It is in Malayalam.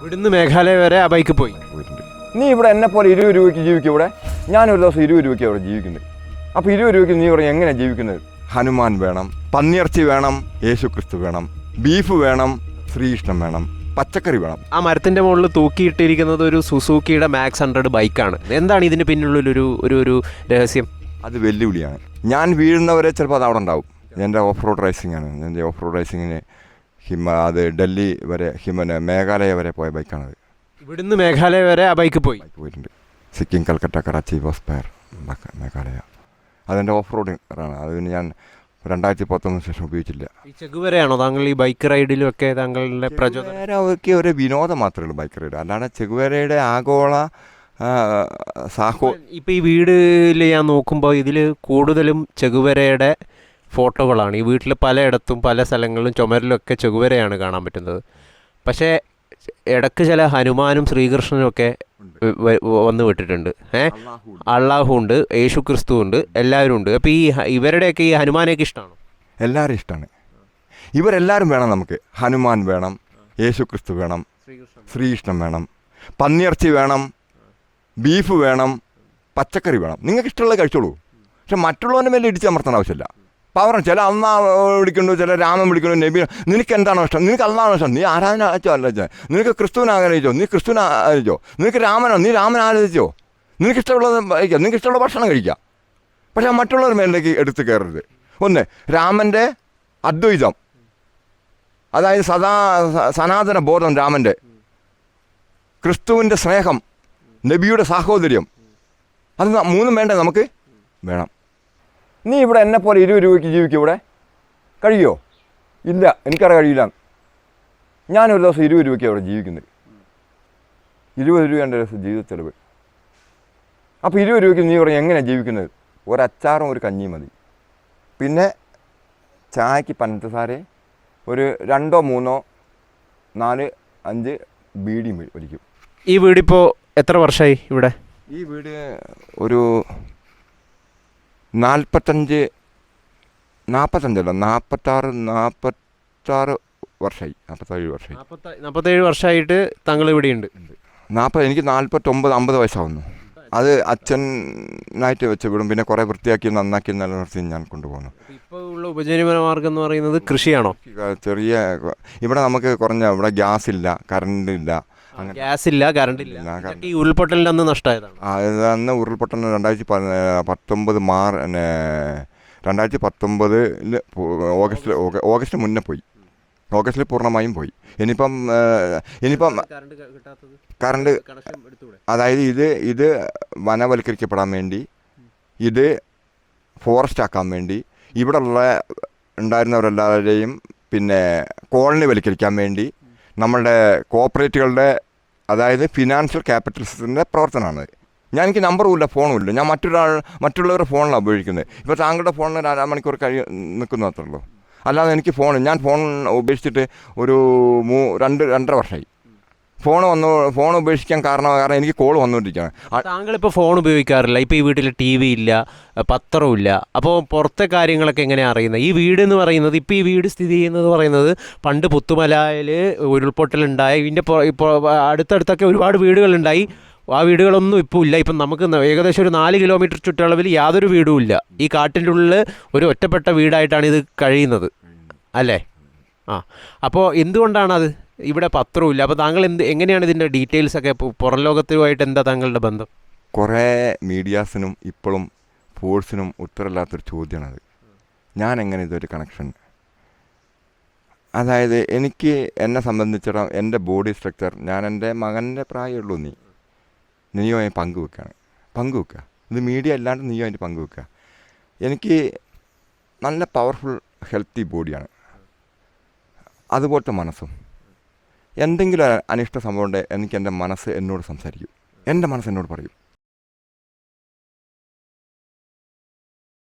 ഇവിടുന്ന് മേഘാലയ വരെ ആ ബൈക്ക് പോയി. നീ ഇവിടെ എന്നെ പോലെ ഇരുപത് രൂപയ്ക്ക് ജീവിക്കും ഇവിടെ? ഞാൻ ഒരു ദിവസം ഇരുപത് രൂപയ്ക്ക് അവിടെ ജീവിക്കുന്നത് അപ്പോൾ ഇരുപത് രൂപയ്ക്ക് നീ ഇവിടെ എങ്ങനെയാണ് ജീവിക്കുന്നത്? ഹനുമാൻ വേണം പന്നിയിറച്ചി വേണം യേശു ക്രിസ്തു വേണം ബീഫ് വേണം ശ്രീകൃഷ്ണൻ വേണം പച്ചക്കറി വേണം. ആ മരത്തിന്റെ മുകളിൽ തൂക്കിയിട്ടിരിക്കുന്നത് ഒരു സുസൂക്കിയുടെ മാക്സ് ഹൺഡ്രഡ് ബൈക്കാണ്. എന്താണ് ഇതിന് പിന്നിലുള്ളൊരു ഒരു ഒരു രഹസ്യം? അത് വെല്ലുവിളിയാണ്. ഞാൻ വീഴുന്നവരെ ചിലപ്പോൾ അത് അവിടെ ഉണ്ടാവും. എന്റെ ഓഫ് റോഡ് റൈസിംഗ് ആണ്. എന്റെ ഓഫ് റോഡ് റേസിങ്ങിന് ഹിമ അത് ഡൽഹി വരെ ഹിമന് മേഘാലയ വരെ പോയ ബൈക്കാണത്. ഇവിടുന്ന് മേഘാലയ വരെ ആ ബൈക്ക് പോയി. ബൈക്ക് പോയിട്ടുണ്ട്. സിക്കിം കൽക്കട്ട കറാച്ചി ബോസ്പയർ മേഘാലയ. അതെന്റെ ഓഫ് റോഡിങ് ആണ് അതിന് ഞാൻ രണ്ടായിരത്തി പത്തൊന്നിന് ശേഷം ഉപയോഗിച്ചില്ല. ഈ ചെഗുവരെയാണോ താങ്കൾ ഈ ബൈക്ക് റൈഡിലും ഒക്കെ താങ്കളുടെ പ്രചോദനം ഒക്കെ ഒരു വിനോദം മാത്രമേ ഉള്ളൂ ബൈക്ക് റൈഡ്. അല്ലാതെ ചെകുവരയുടെ ആഗോള സാഹോ ഇപ്പം ഈ വീടിൽ ഞാൻ നോക്കുമ്പോൾ ഇതിൽ കൂടുതലും ചെഗുവരയുടെ ഫോട്ടോകളാണ്. ഈ വീട്ടിൽ പലയിടത്തും പല സ്ഥലങ്ങളിലും ചുമരിലൊക്കെ ചെഗുവരയാണ് കാണാൻ പറ്റുന്നത്. പക്ഷേ ഇടയ്ക്ക് ചില ഹനുമാനും ശ്രീകൃഷ്ണനും ഒക്കെ വന്നു വിട്ടിട്ടുണ്ട് ഏഹ് അള്ളാഹു ഉണ്ട് യേശു ക്രിസ്തു ഉണ്ട് എല്ലാവരും ഉണ്ട് അപ്പോൾ ഈ ഇവരുടെയൊക്കെ ഈ ഹനുമാനെയൊക്കെ ഇഷ്ടമാണ് എല്ലാവരും ഇഷ്ടമാണ് ഇവരെല്ലാവരും വേണം നമുക്ക്. ഹനുമാൻ വേണം യേശു ക്രിസ്തു വേണം. ശ്രീകൃഷ്ണൻ വേണം പന്നിയിറച്ചി വേണം ബീഫ് വേണം പച്ചക്കറി വേണം. നിങ്ങൾക്ക് ഇഷ്ടമുള്ളത് കഴിച്ചോളൂ. പക്ഷെ മറ്റുള്ളവന്റെ മേലെ ഇടിച്ചമർത്തേണ്ട ആവശ്യമില്ല. പവറും ചില അന്ന വിളിക്കുന്നു ചില രാമൻ വിളിക്കുന്നു നബി നിനക്ക് എന്താണോ ഇഷ്ടം? നിനക്ക് അന്നാണോ ഇഷ്ടം? നീ ആരാധന അയച്ചോ അല്ല നിനക്ക് ക്രിസ്തുവിനെ ആരാധിച്ചോ നീ ക്രിസ്തുവിനെ ആരാധിച്ചോ നിനക്ക് രാമനോ? നീ രാമനെ ആരാധിച്ചോ നിനക്ക് ഇഷ്ടമുള്ളത് കഴിക്കാം. നിനക്ക് ഇഷ്ടമുള്ള ഭക്ഷണം കഴിക്കാം. പക്ഷേ മറ്റുള്ളവർ മേലിലേക്ക് എടുത്ത് കയറരുത്. ഒന്ന് രാമന്റെ അദ്വൈതം. അതായത് സദാ സനാതന ബോധം രാമന്റെ ക്രിസ്തുവിന്റെ സ്നേഹം നബിയുടെ സാഹോദര്യം. അത് മൂന്നും വേണ്ടേ നമുക്ക് വേണം. നീ ഇവിടെ എന്നെ പോലെ ഇരുപത് രൂപയ്ക്ക് ജീവിക്കും ഇവിടെ? കഴിയോ? ഇല്ല എനിക്കറിയാൻ കഴിയില്ല. ഞാനൊരു ദിവസം ഇരുപത് രൂപയ്ക്ക് അവിടെ ജീവിക്കുന്നത് ഇരുപത് രൂപ എന്റെ ദിവസം ജീവിത ചെലവ് അപ്പോൾ ഇരുപത് രൂപയ്ക്ക് നീ പറയും എങ്ങനെയാണ് ജീവിക്കുന്നത്? ഒരച്ചാറും ഒരു കഞ്ഞിയും മതി. പിന്നെ ചായക്ക് പഞ്ചസാര ഒരു രണ്ടോ മൂന്നോ നാല് അഞ്ച് ബീഡിയും ഒരിക്കും ഈ വീടിപ്പോൾ എത്ര വർഷമായി ഇവിടെ? ഈ വീട് ഒരു നാൽപ്പത്തഞ്ച് നാൽപ്പത്തഞ്ചല്ല നാൽപ്പത്താറ് നാൽപ്പത്താറ് വർഷമായി നാൽപ്പത്തേഴ് വർഷമായി നാൽപ്പത്തേഴ് വർഷമായിട്ട് താങ്കൾ ഇവിടെയുണ്ട് നാൽപ്പത് എനിക്ക് നാൽപ്പത്തൊമ്പത് അമ്പത് വയസ്സാവുന്നു. അത് അച്ഛനായിട്ട് വെച്ച് വിടും. പിന്നെ കുറേ വൃത്തിയാക്കി നന്നാക്കി നിലനിർത്തി ഞാൻ കൊണ്ടുപോകുന്നു. ഇപ്പോൾ ഉള്ള ഉപജീവന മാർഗം എന്ന് പറയുന്നത് കൃഷിയാണോ? ചെറിയ ഇവിടെ നമുക്ക് കുറഞ്ഞ ഇവിടെ ഗ്യാസ് ഇല്ല കറണ്ട് ഇല്ല അങ്ങനെ. ഗ്യാസ് ഇല്ല കറണ്ട്. ഇല്ല ഇതൊക്കെ ഈ ഉരുൾപൊട്ടലിന്റെ അന്ന് നഷ്ടമായതാണ്. ആ, ഇത് അന്ന് ഉരുൾപൊട്ടൽ രണ്ടായിരത്തി പ- പത്തൊമ്പത് മാർ പിന്നെ രണ്ടായിരത്തി പത്തൊമ്പതിൽ ഓഗസ്റ്റ് ഓഗ- ഓഗസ്റ്റ് മുന്നേ പോയി. ഓഗസ്റ്റിൽ പൂർണമായും പോയി. ഇനിയിപ്പം ഏ, ഇനിയിപ്പം കറണ്ട് കിട്ടാത്തത്? കറണ്ട് കണക്ഷൻ എടുത്തൂടെ? അതായത് ഇത് ഇത് വനവൽക്കരിക്കപ്പെടാൻ വേണ്ടി ഇത് ഫോറസ്റ്റ് ആക്കാൻ വേണ്ടി ഇവിടെ ഉള്ള ഉണ്ടായിരുന്നവരെല്ലാവരെയും പിന്നെ കോളനി വൽക്കരിക്കാൻ വേണ്ടി നമ്മളുടെ കോപ്പറേറ്റുകളുടെ അതായത് ഫിനാൻഷ്യൽ ക്യാപിറ്റലിസത്തിന്റെ പ്രവർത്തനമാണ്. ഞാൻ എനിക്ക് നമ്പറും ഇല്ല ഫോണും ഇല്ല. ഞാൻ മറ്റൊരാൾ മറ്റുള്ളവരുടെ ഫോണിലാണ് ഉപയോഗിക്കുന്നത് ഇപ്പോൾ താങ്കളുടെ ഫോണിൽ ഒരു അരമണിക്കൂർ കഴി നിൽക്കുന്ന അത്രയുള്ളൂ അല്ലാതെ എനിക്ക് ഫോൺ ഞാൻ ഫോൺ ഉപേക്ഷിച്ചിട്ട് ഒരു മൂ രണ്ട് രണ്ടര വർഷമായി ഫോൺ വന്നു ഫോൺ ഉപേക്ഷിക്കാൻ കാരണം കാരണം എനിക്ക് കോൾ വന്നുകൊണ്ടിരിക്കുകയാണ് താങ്കൾ ഇപ്പോൾ ഫോൺ ഉപയോഗിക്കാറില്ല. ഇപ്പോൾ ഈ വീട്ടിൽ ടി വി ഇല്ല പത്രമില്ല അപ്പോൾ പുറത്തെ കാര്യങ്ങളൊക്കെ എങ്ങനെയാണ് അറിയുന്നത്? ഈ വീട് എന്ന് പറയുന്നത് ഇപ്പോൾ ഈ വീട് സ്ഥിതി ചെയ്യുന്നത് പറയുന്നത് പണ്ട് പുത്തുമലയിൽ ഉരുൾപൊട്ടലുണ്ടായി ഇതിന്റെ അടുത്തടുത്തൊക്കെ ഒരുപാട് വീടുകളുണ്ടായി. ആ വീടുകളൊന്നും ഇപ്പോൾ ഇല്ല. ഇപ്പം നമുക്ക് ഏകദേശം ഒരു നാല് കിലോമീറ്റർ ചുറ്റളവിൽ യാതൊരു വീടും ഇല്ല. ഈ കാട്ടിന്റെ ഉള്ളിൽ ഒരു ഒറ്റപ്പെട്ട വീടായിട്ടാണ് ഇത് കഴിയുന്നത്. അല്ലേ? ആ. അപ്പോൾ എന്തുകൊണ്ടാണ് അത് ഇവിടെ പത്രവും ഇല്ല അപ്പോൾ താങ്കൾ എന്ത് എങ്ങനെയാണ് ഇതിന്റെ ഡീറ്റെയിൽസ് ഒക്കെ പുറം ലോകത്തുമായിട്ട് എന്താ താങ്കളുടെ ബന്ധം? കുറേ മീഡിയാസിനും ഇപ്പോഴും ഫോഴ്സിനും ഉത്തരമില്ലാത്തൊരു ചോദ്യമാണത്. ഞാൻ എങ്ങനെ ഇതൊരു കണക്ഷൻ അതായത് എനിക്ക് എന്നെ സംബന്ധിച്ചിടത്തോളം എന്റെ ബോഡി സ്ട്രക്ചർ ഞാൻ എന്റെ മകന്റെ പ്രായമുള്ളൂ നീ. നീയോ അതിന് പങ്കുവെക്കുകയാണ് പങ്കുവെക്കുക ഇത് മീഡിയ അല്ലാണ്ട് നീയോ അതിന്റെ പങ്കുവെക്കുക എനിക്ക് നല്ല പവർഫുൾ ഹെൽത്തി ബോഡിയാണ് അതുപോലത്തെ മനസ്സും. എന്തെങ്കിലും അനിഷ്ട സംഭവം ഉണ്ടെങ്കിൽ എനിക്ക് എന്റെ മനസ്സ് എന്നോട് സംസാരിക്കും. എന്റെ മനസ്സ് എന്നോട് പറയും.